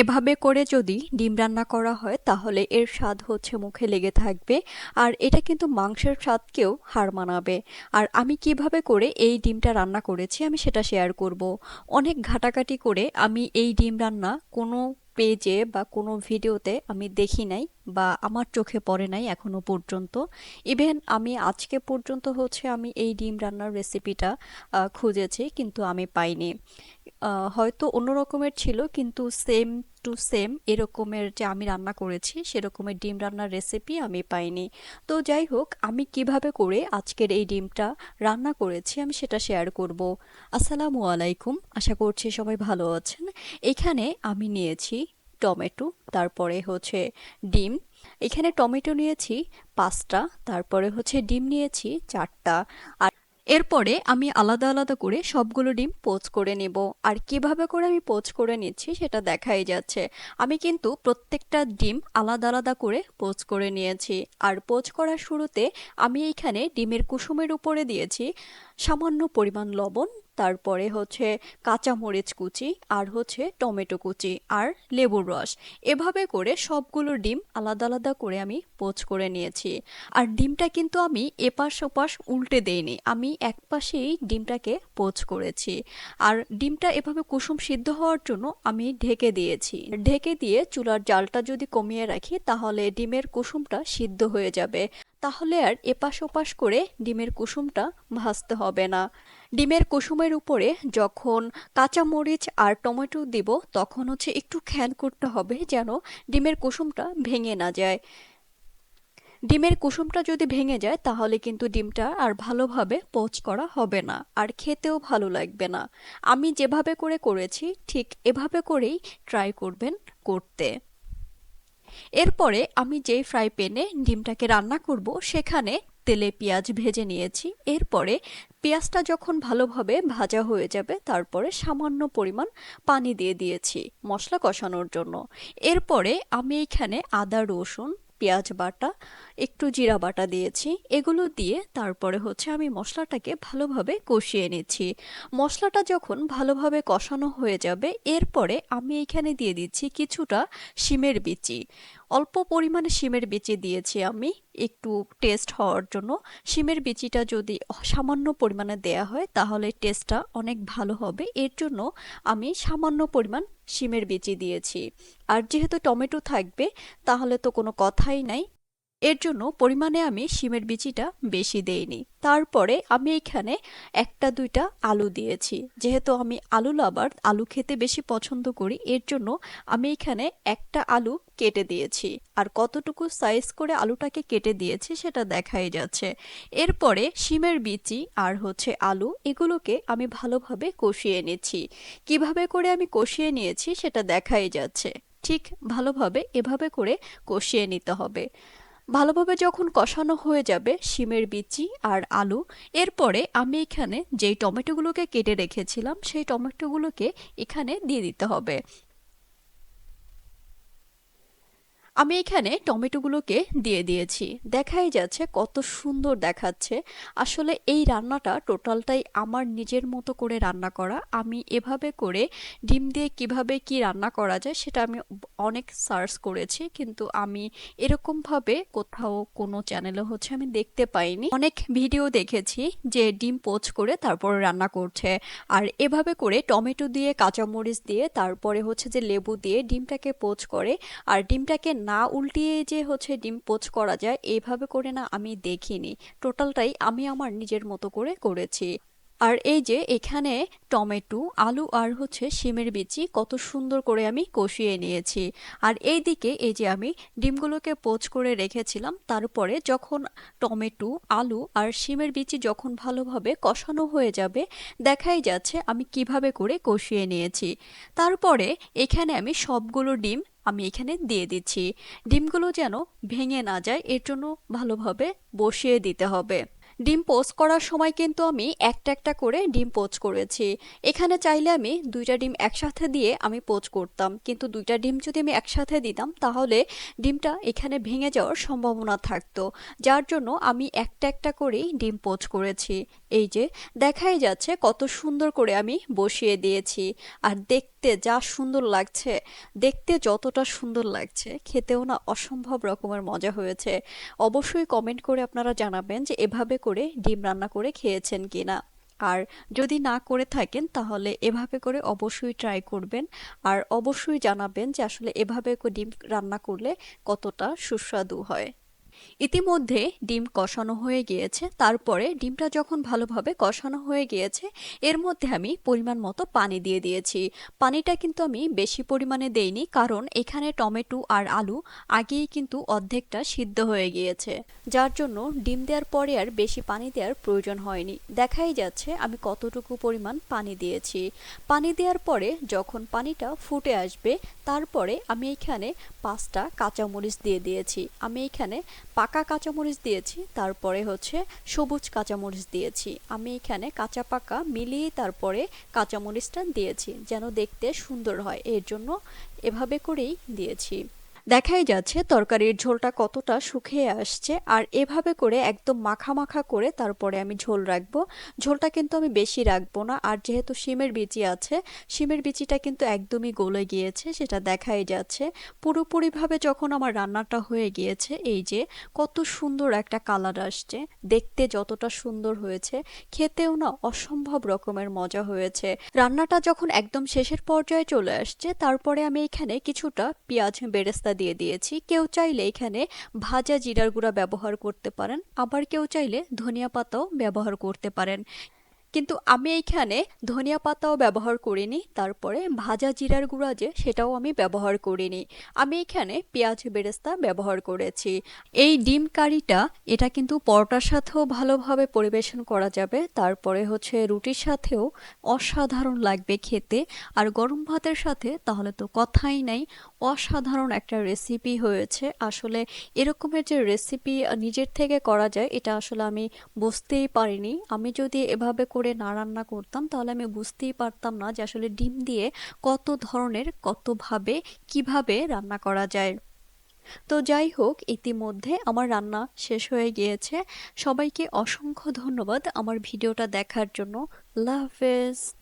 এভাবে করে যদি ডিম রান্না করা হয়, তাহলে এর স্বাদ হচ্ছে মুখে লেগে থাকবে আর এটা কিন্তু মাংসের স্বাদকেও হার মানাবে। আর আমি কীভাবে করে এই ডিমটা রান্না করেছি আমি সেটা শেয়ার করব। অনেক ঘাটাঘাটি করে আমি এই ডিম রান্না কোনো পেজে বা কোনো ভিডিওতে আমি দেখি নাই বা আমার চোখে পড়ে নাই এখনও পর্যন্ত। ইভেন আমি আজকে পর্যন্ত হচ্ছে আমি এই ডিম রান্নার রেসিপিটা খুঁজেছি কিন্তু আমি পাইনি। হয়তো অন্য রকমের ছিল, কিন্তু সেম টু সেম এরকমের যে আমি রান্না করেছি, সেরকমের ডিম রান্নার রেসিপি আমি পাইনি। তো যাই হোক, আমি কীভাবে করে আজকের এই ডিমটা রান্না করেছি আমি সেটা শেয়ার করব। আসসালামু আলাইকুম, আশা করছি সবাই ভালো আছেন। এখানে আমি নিয়েছি টমেটো, তারপরে হচ্ছে ডিম। এখানে টমেটো নিয়েছি পাঁচটা, তারপরে হচ্ছে ডিম নিয়েছি চারটা। আর এরপরে আমি আলাদা আলাদা করে সবগুলো ডিম পোচ করে নেব। আর কীভাবে করে আমি পোচ করে নিচ্ছি সেটা দেখাই যাচ্ছে। আমি কিন্তু প্রত্যেকটা ডিম আলাদা আলাদা করে পোচ করে নিয়েছি। আর পোচ করার শুরুতে আমি এইখানে ডিমের কুসুমের উপরে দিয়েছি। সামান্য পরিমাণ লবণ, তারপরে হচ্ছে কাঁচামরিচ কুচি আর হচ্ছে টমেটো কুচি আর লেবুর রস। এভাবে করে সবগুলো ডিম আলাদা আলাদা করে আমি পোচ করে নিয়েছি। আর ডিমটা কিন্তু আমি এপাশ ওপাশ উল্টে দেইনি, আমি এক পাশেই ডিমটাকে পোচ করেছি। আর ডিমটা এভাবে কুসুম সিদ্ধ হওয়ার জন্য আমি ঢেকে দিয়েছি। ঢেকে দিয়ে চুলার জালটা যদি কমিয়ে রাখি, তাহলে ডিমের কুসুমটা সিদ্ধ হয়ে যাবে। তাহলে আর এপাশ ওপাশ করে ডিমের কুসুমটা ভাজতে হবে না। ডিমের কুসুমের উপরে যখন কাঁচামরিচ আর টমেটো দিব, তখন হচ্ছে একটু খেয়াল করতে হবে যেন ডিমের কুসুমটা ভেঙে না যায়। ডিমের কুসুমটা যদি ভেঙে যায়, তাহলে কিন্তু ডিমটা আর ভালোভাবে পোচ করা হবে না, আর খেতেও ভালো লাগবে না। আমি যেভাবে করে করেছি, ঠিক এভাবে করেই ট্রাই করবেন করতে। এরপরে আমি যেই ফ্রাই প্যানে ডিমটাকে রান্না করব, সেখানে তেলে পেঁয়াজ ভেজে নিয়েছি। এরপরে পেঁয়াজটা যখন ভালোভাবে ভাজা হয়ে যাবে, তারপরে সামান্য পরিমাণ পানি দিয়ে দিয়েছি মশলা কষানোর জন্য। এরপরে আমি এখানে আদা, রসুন পেঁয়াজ বাটা, একটু জিরা বাটা দিয়েছি। এগুলো দিয়ে তারপরে হচ্ছে আমি মশলাটাকে ভালোভাবে কষিয়ে নিচ্ছি। মশলাটা যখন ভালোভাবে কষানো হয়ে যাবে, এরপরে আমি এখানে দিয়ে দিচ্ছি কিছুটা শিমের বিচি। অল্প পরিমাণে শিমের বিচি দিয়েছি আমি। একটু টেস্ট হওয়ার জন্য। শিমের বিচিটা যদি সামান্য পরিমাণে দেয়া হয়, তাহলে টেস্টটা অনেক ভালো হবে। এর জন্য আমি সামান্য পরিমাণ শিমের বিচি দিয়েছি। আর যেহেতু টমেটো থাকবে, তাহলে তো কোনো কথাই নাই। এর জন্য পরিমাণে আমি শিমের বিচিটা বেশি দেইনি। তারপরে আমি এখানে একটা দুইটা আলু দিয়েছি। যেহেতু আমি আলু লাভার আলু খেতে বেশি পছন্দ করি, এর জন্য আমি এখানে একটা আলু কেটে দিয়েছি। আর কতটুকু সাইজ করে আলুটাকে কেটে দিয়েছি সেটা দেখাই যাচ্ছে। এরপরে শিমের বিচি আর হচ্ছে আলু এগুলোকে আমি ভালোভাবে কষিয়ে নিচ্ছি। কীভাবে করে আমি কষিয়ে নিয়েছি সেটা দেখাই যাচ্ছে। ঠিক ভালোভাবে এভাবে করে কষিয়ে নিতে হবে। ভালোভাবে যখন কষানো হয়ে যাবে শিমের বিচি আর আলু, এরপরে আমি এখানে যেই টমেটোগুলোকে কেটে রেখেছিলাম সেই টমেটোগুলোকে এখানে দিয়ে দিতে হবে। আমি এখানে টমেটোগুলোকে দিয়ে দিয়েছি। দেখাই যাচ্ছে কত সুন্দর দেখাচ্ছে। আসলে এই রান্নাটা টোটালটাই আমার নিজের মতো করে রান্না করা। আমি এভাবে করে ডিম দিয়ে কীভাবে কি রান্না করা যায় সেটা আমি অনেক সার্চ করেছি, কিন্তু আমি এরকমভাবে কোথাও কোনো চ্যানেলে হচ্ছে আমি দেখতে পাইনি। অনেক ভিডিও দেখেছি যে ডিম পোচ করে তারপরে রান্না করছে। আর এভাবে করে টমেটো দিয়ে, কাঁচামরিচ দিয়ে, তারপরে হচ্ছে যে লেবু দিয়ে ডিমটাকে পোচ করে। আর ডিমটাকে না উল্টিয়ে যে হচ্ছে ডিম পোচ করা যায় এইভাবে করে না আমি দেখিনি। টোটালটাই আমি আমার নিজের মতো করে করেছি। আর এই যে এখানে টমেটো, আলু আর হচ্ছে শিমের বিচি কত সুন্দর করে আমি কষিয়ে নিয়েছি। আর এই দিকে এই যে আমি ডিমগুলোকে পোচ করে রেখেছিলাম, তারপরে যখন টমেটো, আলু আর শিমের বিচি যখন ভালোভাবে কষানো হয়ে যাবে, দেখাই যাচ্ছে আমি কীভাবে করে কষিয়ে নিয়েছি। তারপরে এখানে আমি সবগুলো ডিম আমি এখানে দিয়ে দিচ্ছি। ডিমগুলো যেন ভেঙে না যায়, এর জন্য ভালোভাবে বসিয়ে দিতে হবে। ডিম পোস্ট করার সময় কিন্তু আমি একটা একটা করে ডিম পোচ করেছি। এখানে চাইলে আমি দুইটা ডিম একসাথে দিয়ে আমি পোচ করতাম। কিন্তু দুইটা ডিম যদি আমি একসাথে দিতাম, তাহলে ডিমটা এখানে ভেঙে যাওয়ার সম্ভাবনা থাকতো। যার জন্য আমি একটা একটা করেই ডিম পোচ করেছি। এই যে, দেখাই যাচ্ছে কত সুন্দর করে আমি বসিয়ে দিয়েছি। আর দেখতে দেখতে যা সুন্দর লাগছে, দেখতে যতটা সুন্দর লাগছে, খেতেও না অসম্ভব রকমের মজা হয়েছে। অবশ্যই কমেন্ট করে আপনারা জানাবেন যে এভাবে করে ডিম রান্না করে খেয়েছেন কি না আর যদি না করে থাকেন তাহলে এভাবে করে অবশ্যই ট্রাই করবেন। আর অবশ্যই জানাবেন যে আসলে এভাবে ডিম রান্না করলে কতটা সুস্বাদু হয়। ইতিমধ্যে ডিম কষানো হয়ে গিয়েছে, তারপরে ডিমটা যখন ভালোভাবে কষানো হয়ে গিয়েছে, এর মধ্যে আমি পরিমাণ মতো পানি দিয়ে দিয়েছি। পানিটা কিন্তু আমি বেশি পরিমাণে দেইনি, কারণ এখানে টমেটো আর আলু আগেই কিন্তু অর্ধেকটা সিদ্ধ হয়ে গিয়েছে। যার জন্য ডিম দেওয়ার পরে আর বেশি পানি দেওয়ার প্রয়োজন হয়নি। দেখাই যাচ্ছে আমি কতটুকু পরিমাণ পানি দিয়েছি। পানি দেওয়ার পরে যখন পানিটা ফুটে আসবে, তারপরে আমি এখানে পাঁচটা কাঁচামরিচ দিয়ে দিয়েছি। আমি এখানে পাকা কাঁচামরিচ দিয়েছি, তারপরে হচ্ছে সবুজ কাঁচামরিচ দিয়েছি। আমি এখানে কাঁচা পাকা মিলিয়ে তারপরে কাঁচামরিচটা দিয়েছি, যেন দেখতে সুন্দর হয়। এর জন্য এভাবে করেই দিয়েছি। দেখাই যাচ্ছে তরকারির ঝোলটা কতটা শুকিয়ে আসছে আর এভাবে করে একদম মাখা মাখা করে তারপরে আমি ঝোল রাখব। ঝোলটা কিন্তু আমি বেশি রাখব না আর যেহেতু শিমের বিচি আছে, শিমের বিচিটা কিন্তু একদমই গলে গিয়েছে, সেটা দেখাই যাচ্ছে। পুরোপুরিভাবে যখন আমার রান্নাটা হয়ে গিয়েছে, এই যে কত সুন্দর একটা কালার আসছে, দেখতে যতটা সুন্দর হয়েছে, খেতেও না অসম্ভব রকমের মজা হয়েছে। রান্নাটা যখন একদম শেষের পর্যায়ে চলে আসছে, তারপরে আমি এখানে কিছুটা পেঁয়াজ বেরেস্তা দিয়ে দিয়েছি। কেউ চাইলে এখানে ভাজা জিরার গুঁড়া ব্যবহার করতে পারেন, আবার কেউ চাইলে ধনিয়া পাতাও ব্যবহার করতে পারেন। কিন্তু আমি এইখানে ধনিয়া পাতাও ব্যবহার করিনি, তারপরে ভাজা জিরার গুঁড়া যে সেটাও আমি ব্যবহার করিনি। আমি এখানে পেঁয়াজ বেরেস্তা ব্যবহার করেছি। এই ডিম কারিটা, এটা কিন্তু পরোটার সাথেও ভালোভাবে পরিবেশন করা যাবে, তারপরে হচ্ছে রুটির সাথেও অসাধারণ লাগবে খেতে। আর গরম ভাতের সাথে তাহলে তো কথাই নাই, অসাধারণ একটা রেসিপি হয়েছে। আসলে এরকমের যে রেসিপি নিজের থেকে করা যায়, এটা আসলে আমি বুঝতেই পারিনি। আমি যদি এভাবে করে না রান্না করতাম, তাহলে আমি বুঝতেই পারতাম না যে আসলে ডিম দিয়ে কত ধরনের, কতভাবে, কীভাবে রান্না করা যায়। তো যাই হোক, ইতিমধ্যে আমার রান্না শেষ হয়ে গিয়েছে। সবাইকে অসংখ্য ধন্যবাদ আমার ভিডিওটা দেখার জন্য। আল্লাহ হাফেজ।